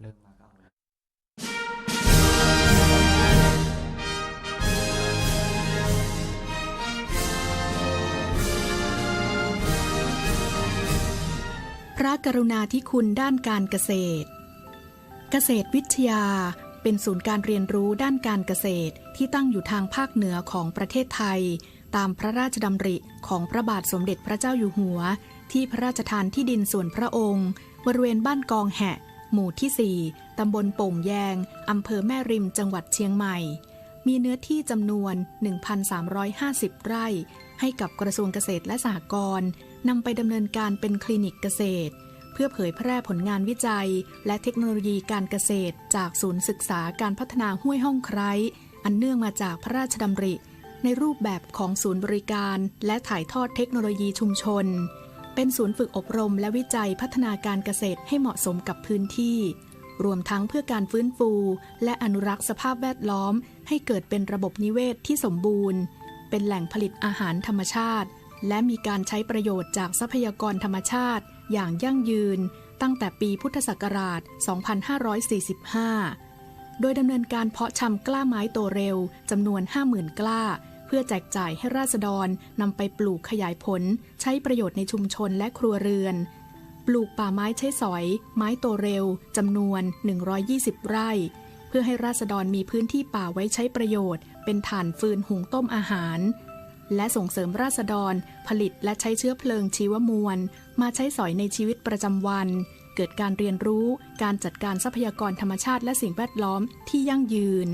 เริ่มมาก็เอาแล้วพระกรุณาธิคุณด้านการเกษตร เกษตรวิทยาเป็นศูนย์การเรียนรู้ด้านการเกษตรที่ตั้งอยู่ทางภาคเหนือของประเทศไทย ตามพระราชดำริของพระบาทสมเด็จพระเจ้าอยู่หัว ที่พระราชทานที่ดินส่วนพระองค์ บริเวณบ้านกองแหะ หมู่ที่ 4 ตำบลโป่งแยง อำเภอแม่ริม จังหวัดเชียงใหม่ มีเนื้อที่จำนวน 1,350 ไร่ ให้กับกระทรวงเกษตรและสหกรณ์นำไปดำเนินการเป็นคลินิกเกษตร เพื่อเผยแพร่ผลงานวิจัย และเทคโนโลยีการเกษตร จากศูนย์ศึกษาการพัฒนาห้วยห้องไคร้ อันเนื่องมาจากพระราชดำริ ในรูปแบบของศูนย์บริการ และถ่ายทอดเทคโนโลยีชุมชน เป็นศูนย์ฝึกอบรมและวิจัยพัฒนาการเกษตรให้เหมาะสมกับพื้นที่ รวมทั้งเพื่อการฟื้นฟู และอนุรักษ์สภาพแวดล้อม ให้เกิดเป็นระบบนิเวศที่สมบูรณ์ เป็นแหล่งผลิตอาหารธรรมชาติ และมีการใช้ประโยชน์จากทรัพยากรธรรมชาติ อย่างยั่งยืน ตั้งแต่ปีพุทธศักราช 2545 โดยดำเนินการเพาะชำกล้าไม้โตเร็วจำนวน 50,000 กล้า เพื่อแจกจ่ายให้ราษฎรนำไปปลูกขยายผล ใช้ประโยชน์ในชุมชนและครัวเรือน ปลูกป่าไม้ใช้สอย ไม้โตเร็วจำนวน 120 ไร่ เพื่อให้ราษฎรมีพื้นที่ป่าไว้ใช้ประโยชน์ เป็นฐานฟืนหุงต้มอาหาร และส่งเสริมราษฎร ผลิตและใช้เชื้อเพลิงชีวมวล มาใช้สอยในชีวิตประจำวันเกิดการเรียนรู้การจัดการทรัพยากรธรรมชาติและสิ่งแวดล้อมที่ยั่งยืน